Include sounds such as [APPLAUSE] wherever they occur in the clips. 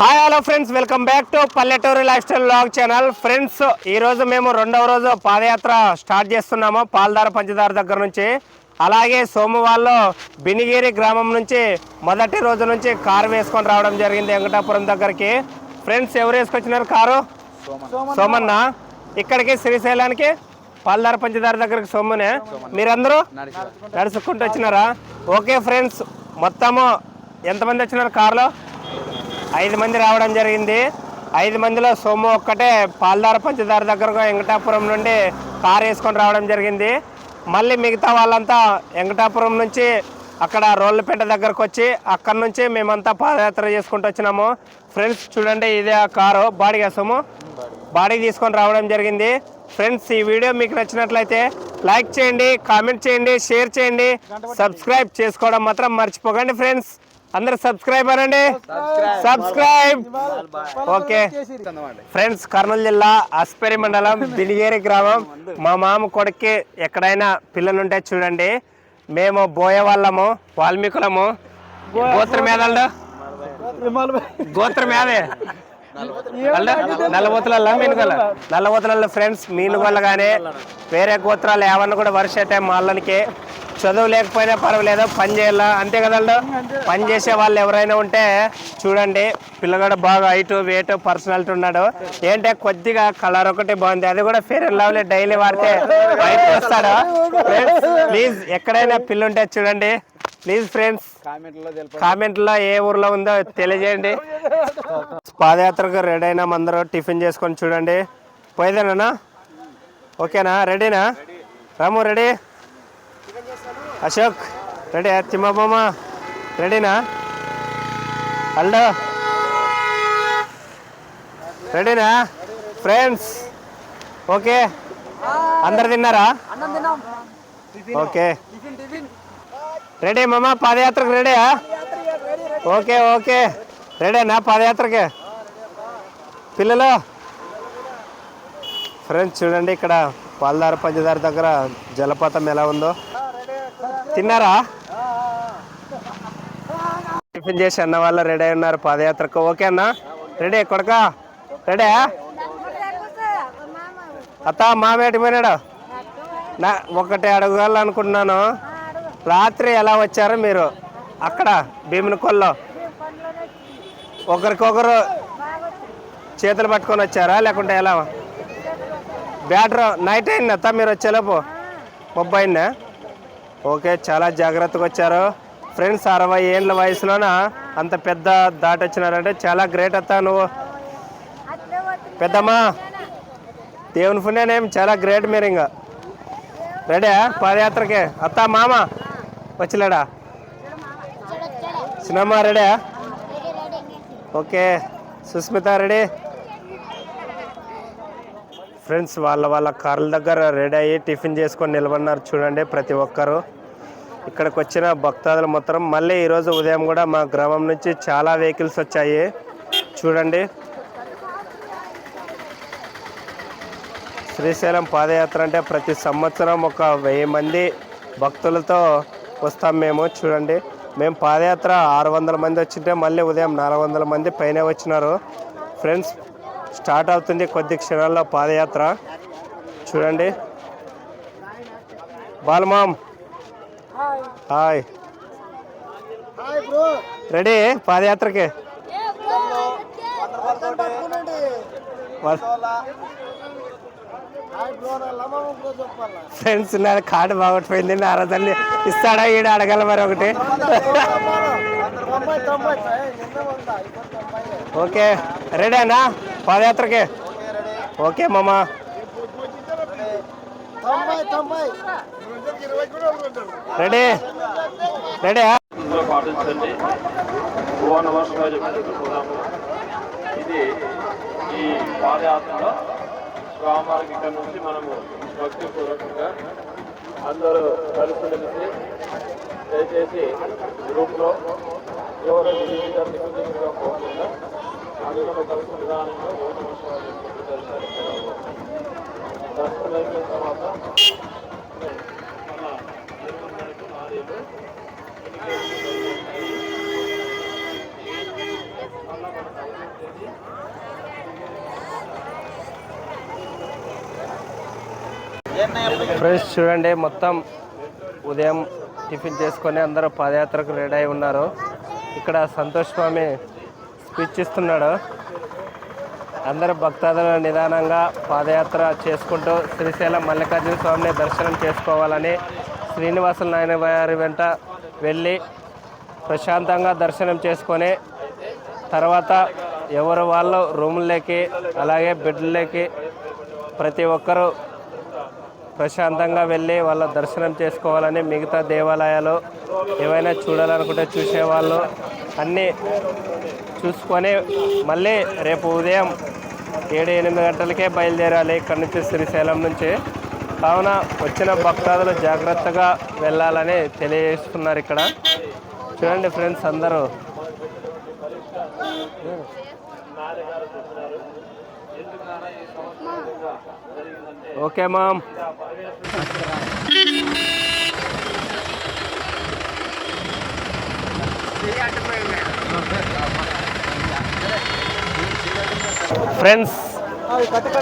Hi hello friends welcome back to పల్లెటూరు lifestyle blog channel friends ఈ రోజు మేము రెండవ రోజు పాదయాత్ర స్టార్ట్ చేస్తున్నాము పాలదార పంచదార దగ్గర నుంచి. అలాగే సోమవారంలో బినిగిరి గ్రామం నుంచి మొదటి రోజు నుంచి కారు వేసుకొని రావడం జరిగింది వెంకటాపురం దగ్గరికి. ఫ్రెండ్స్ ఎవరు వేసుకొచ్చినారు కారు? సోమన్న. ఇక్కడికి శ్రీశైలానికి పాలదార పంచదార దగ్గరికి సోమనే. మీరందరూ నడుచుకుంటూ వచ్చినారా? ఓకే ఫ్రెండ్స్ మొత్తము ఎంతమంది వచ్చినారు కారులో? ఐదు మంది రావడం జరిగింది. ఐదు మందిలో సొమ్ము ఒక్కటే పాలదార పంచదార దగ్గరగా వెంకటాపురం నుండి కారు వేసుకొని రావడం జరిగింది. మళ్ళీ మిగతా వాళ్ళంతా వెంకటాపురం నుంచి అక్కడ రోళ్ళపేట దగ్గరకు వచ్చి అక్కడ నుంచి మేమంతా పాదయాత్ర చేసుకుంటూ వచ్చినాము. ఫ్రెండ్స్ చూడండి ఇదే ఆ కారు బాడీగా సొమ్ము బాడీ తీసుకొని రావడం జరిగింది. ఫ్రెండ్స్ ఈ వీడియో మీకు నచ్చినట్లయితే లైక్ చేయండి కామెంట్ చేయండి షేర్ చేయండి. సబ్స్క్రైబ్ చేసుకోవడం మాత్రం మర్చిపోకండి ఫ్రెండ్స్. అందరు సబ్స్క్రైబ్. అనండి సబ్స్క్రైబ్ ఓకే. ఫ్రెండ్స్ కర్నూలు జిల్లా అస్పరి మండలం [LAUGHS] బిలిగేరి గ్రామం. మా మామ కొడుక్కి ఎక్కడైనా పిల్లలుంటే చూడండి. మేము బోయ వాళ్ళము వాల్మీకులము గోత్రం ఏదండు గోత్రం ఏదే? నల్లబోతులలో మీనుగల నల్లబోతులలో ఫ్రెండ్స్ మీనుగోళ్ళ కానీ వేరే గోత్రాలు ఏమన్నా కూడా వర్ష టైం వాళ్ళకి చదువు లేకపోయినా పర్వాలేదు పని చేయాలా? అంతే కదండు పని చేసే వాళ్ళు ఎవరైనా ఉంటే చూడండి పిల్లగాడు బాగా హైట్ వెయిట్ పర్సనాలిటీ ఉన్నాడు. ఏంటంటే కొద్దిగా కలర్ ఒకటి బాగుంది. అది కూడా ఫేర్ అండ్ లవ్లీ డైలీ వాడితే బయట వస్తాడు. ప్లీజ్ ఎక్కడైనా పిల్లు ఉంటే చూడండి. ప్లీజ్ ఫ్రెండ్స్ కామెంట్లో ఏ ఊర్లో ఉందో తెలియజేయండి. పాదయాత్రకు రెడీ అయినా అందరూ. టిఫిన్ చేసుకొని చూడండి. పోయేదేనా? ఓకేనా? రెడీనా రాము రెడీ అశోక్ రెడీ తిమ్మమ్మ రెడీనా? అల్డో రెడీనా? Friends okay. అందరు తిన్నారా? ఓకే. రెడీ మామ పాదయాత్రకు రెడీయా? Okay okay. రెడీనా పాదయాత్రకి? పిల్లలు? ఫ్రెండ్స్ చూడండి ఇక్కడ పాలదార పంచదార దగ్గర జలపాతం ఎలా ఉందో. తిన్నారా? టిఫిన్ చేసి అన్న వాళ్ళు రెడీ అయి ఉన్నారు పాదయాత్రకు. ఓకే అన్న. రెడీ కొడక? రెడీ? అత్త మామేటి పోయినాడు? నా ఒకటి అడగాలనుకుంటున్నాను. రాత్రి ఎలా వచ్చారు మీరు? అక్కడ భీమునికొల్లో? ఒకరికొకరు చేతులు పట్టుకొని వచ్చారా? లేకుంటే ఎలా? బ్యాటర్ నైట్ అయింది మీరు వచ్చేలోపు? ముప్పై అయిందా? ఓకే చాలా జాగ్రత్తగా వచ్చారు. ఫ్రెండ్స్ అరవై ఏళ్ళ వయసులోన అంత పెద్ద దాటొచ్చినారంటే చాలా గ్రేట్ అత్త నువ్వు. పెద్దమ్మా దేవుని పుణ్యనేం చాలా గ్రేట్ మీరు ఇంకా రెడీ పాదయాత్రకి? అత్త మామ వచ్చిలేడా cinema ready okay Sushmita ready. Friends వాళ్ళ వాళ్ళ కార్ల దగ్గర రెడీ అయ్యి టిఫిన్ చేసుకొని నిలబడినారు చూడండి ప్రతి ఒక్కరు. ఇక్కడికి వచ్చిన భక్తాదులు మొత్తం మళ్ళీ ఈరోజు ఉదయం కూడా మా గ్రామం నుంచి చాలా వెహికల్స్ వచ్చాయి. చూడండి. శ్రీశైలం పాదయాత్ర అంటే ప్రతి సంవత్సరం ఒక వెయ్యి మంది భక్తులతో వస్తాం మేము చూడండి. మేము పాదయాత్ర ఆరు వందల మంది వచ్చింటే మళ్ళీ ఉదయం నాలుగు వందల మంది పైన వచ్చినారు. ఫ్రెండ్స్ స్టార్ట్ అవుతుంది కొద్ది క్షణాల్లో పాదయాత్ర. చూడండి. బాలమామ్ హాయ్. రెడీ? పాదయాత్రకి? ఫ్రెండ్స్ నా కార్డు బాగొట్టిపోయింది నా రోజుల్ని ఇస్తాడా ఈడ అడగల మరి ఒకటి. [LAUGHS] ఓకే. రెడీనా? పాదయాత్రకి. ఓకే మామ. రెడీ. రెడీ ఇందులో పాటించండి. ఓ నమస్కారం చెప్పుకుంటున్నాము ఇది ఈ పాదయాత్రలో స్వామివారికి ఇక్కడ నుంచి మనము భక్తి పూర్వకంగా అందరూ కలిసి మెలిసి దయచేసి గ్రూప్లో ఎవరు దిగుగా దిగుగా ఫ్రెండ్స్ చూడండి మొత్తం ఉదయం టిఫిన్ చేసుకొని అందరూ పాదయాత్రకు రెడీ అయి ఉన్నారు. ఇక్కడ సంతోష్ స్వామి స్పీచ్ ఇస్తున్నాడు అందరూ భక్తాదులు నిదానంగా పాదయాత్ర చేసుకుంటూ శ్రీశైలం మల్లికార్జున స్వామిని దర్శనం చేసుకోవాలని శ్రీనివాసుల నాయన వారి వెంట వెళ్ళి ప్రశాంతంగా దర్శనం చేసుకొని తర్వాత ఎవరు వాళ్ళు రూముల్లోకి అలాగే బెడ్లలోకి ప్రతి ఒక్కరూ ప్రశాంతంగా వెళ్ళి వాళ్ళ దర్శనం చేసుకోవాలని మిగతా దేవాలయాలు ఏవైనా చూడాలనుకుంటే చూసేవాళ్ళు. అన్నీ చూసుకొని మళ్ళీ రేపు ఉదయం ఏడు ఎనిమిది గంటలకే బయలుదేరాలి. ఇక్కడ నుంచి శ్రీశైలం నుంచి. కావున వచ్చిన భక్తాదులు జాగ్రత్తగా వెళ్ళాలని తెలియజేస్తున్నారు ఇక్కడ. చూడండి ఫ్రెండ్స్ అందరూ. Okay ma'am. ఫ్రెండ్స్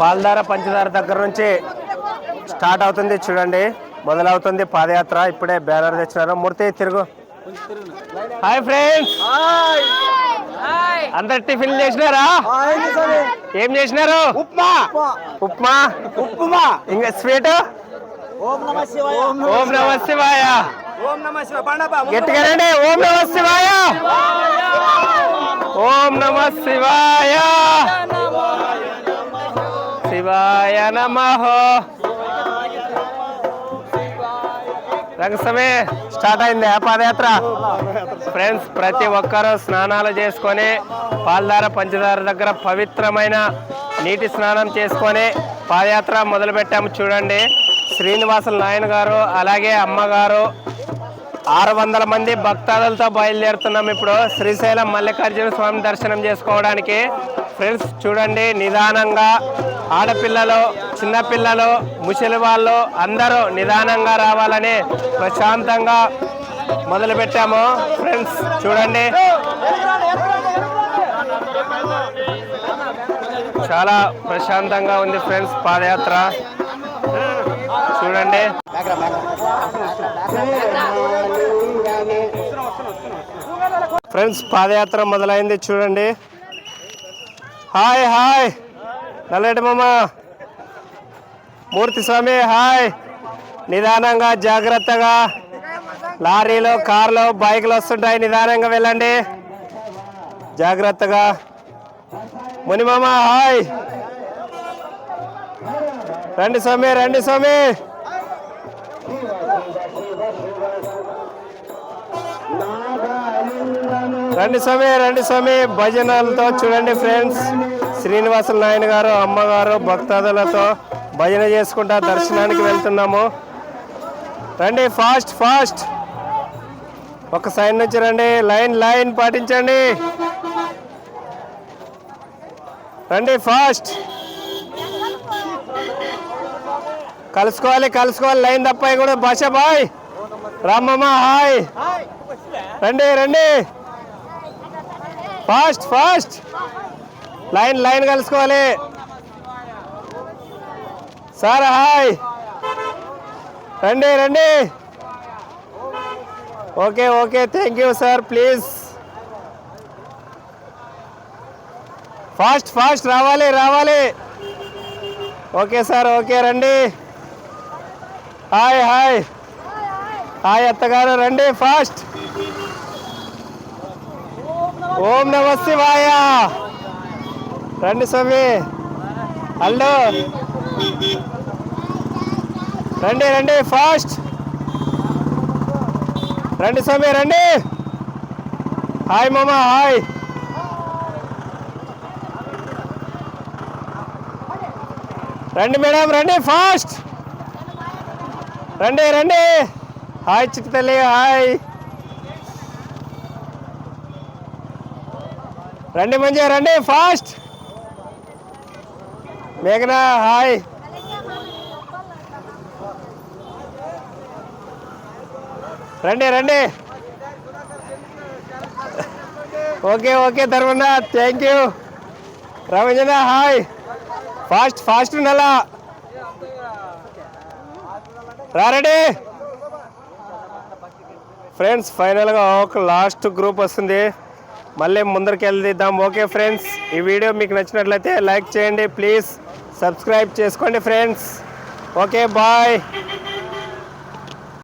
పాల్దార పంచదార దగ్గర నుంచి స్టార్ట్ అవుతుంది చూడండి. మొదలవుతుంది పాదయాత్ర. ఇప్పుడే బ్యానర్ తెచ్చినారు. మూర్తి తిరుగు. Hi friends. అందరు టిఫిన్ చేసినారా? ఏం చేసినారు? ఉప్మా. ఉప్మా? ఉప్మా. ఇంకా స్వీట్? ఓం నమ శివాయ. ఓం నమ శివాయ. ఓం నమ గట్టిగానండి ఓం నమ శివాయ. ఓం నమ శివాయ. శివాయ నమ. రంగసమే స్టార్ట్ అయింది ఆ పాదయాత్ర. ఫ్రెండ్స్ ప్రతి ఒక్కరూ స్నానాలు చేసుకొని పాలధార పంచదార దగ్గర పవిత్రమైన నీటి స్నానం చేసుకొని పాదయాత్ర మొదలుపెట్టాము చూడండి. శ్రీనివాసుల నాయన గారు అలాగే అమ్మగారు ఆరు వందల మంది భక్తాదులతో బయలుదేరుతున్నాం ఇప్పుడు. శ్రీశైలం మల్లికార్జున స్వామి దర్శనం చేసుకోవడానికి. ఫ్రెండ్స్ చూడండి నిదానంగా ఆడపిల్లలు చిన్నపిల్లలు ముసలి వాళ్ళు అందరూ నిదానంగా రావాలని ప్రశాంతంగా మొదలు పెట్టాము ఫ్రెండ్స్ చూడండి. చాలా ప్రశాంతంగా ఉంది ఫ్రెండ్స్ పాదయాత్ర. చూడండి. ఫ్రెండ్స్ పాదయాత్ర మొదలైంది చూడండి. Hi hi. నల్లటి మామ. మూర్తి స్వామి హాయ్. నిదానంగా జాగ్రత్తగా. లారీలో కార్లు బైక్లు వస్తుంటాయి. నిదానంగా వెళ్ళండి. జాగ్రత్తగా. మునిమామ హాయ్. రండి స్వామి రండి స్వామి. రండి స్వామి రండి స్వామి. భజనలతో చూడండి ఫ్రెండ్స్. శ్రీనివాసుల నాయన గారు అమ్మగారు భక్తాదులతో భజన చేసుకుంటా దర్శనానికి వెళ్తున్నాము. రండి ఫాస్ట్ ఫాస్ట్. ఒక సైడ్ నుంచి రండి. లైన్ లైన్ పాటించండి. రండి ఫాస్ట్. కలుసుకోవాలి కలుసుకోవాలి. లైన్ తప్పాయి కూడా భాష బాయ్. రామమ్మ హాయ్. రండి రండి. Fast fast. Line line కలుసుకోవాలి. Sir hi. రండి రండి. Okay okay. Thank you sir please fast fast. రావాలి రావాలి. ఓకే సార్ ఓకే రండి. Hi hi. హాయ్ అత్తగారు. రండి ఫాస్ట్. ఓం నమ శివాయ. రండి స్వామి. హలో. రండి రండి ఫాస్ట్. రండి స్వామి రండి. హాయ్ మామ హాయ్. రండి మేడం రండి ఫాస్ట్. రండి రండి. హాయ్ చిట్టి తల్లి హాయ్. రండి మంచిగా రండి ఫాస్ట్. మేఘనా హాయ్. రండి రండి. Okay okay Dharmanna thank you రమంజన hi. Fast fast ఉండాలా? రారెడీ ఫ్రెండ్స్ ఫైనల్గా ఒక లాస్ట్ గ్రూప్ వస్తుంది. మళ్ళీ ముందరికి వెళ్దాం. ఓకే ఫ్రెండ్స్ ఈ వీడియో మీకు నచ్చినట్లయితే లైక్ చేయండి ప్లీజ్. సబ్స్క్రైబ్ చేసుకోండి ఫ్రెండ్స్. Okay bye.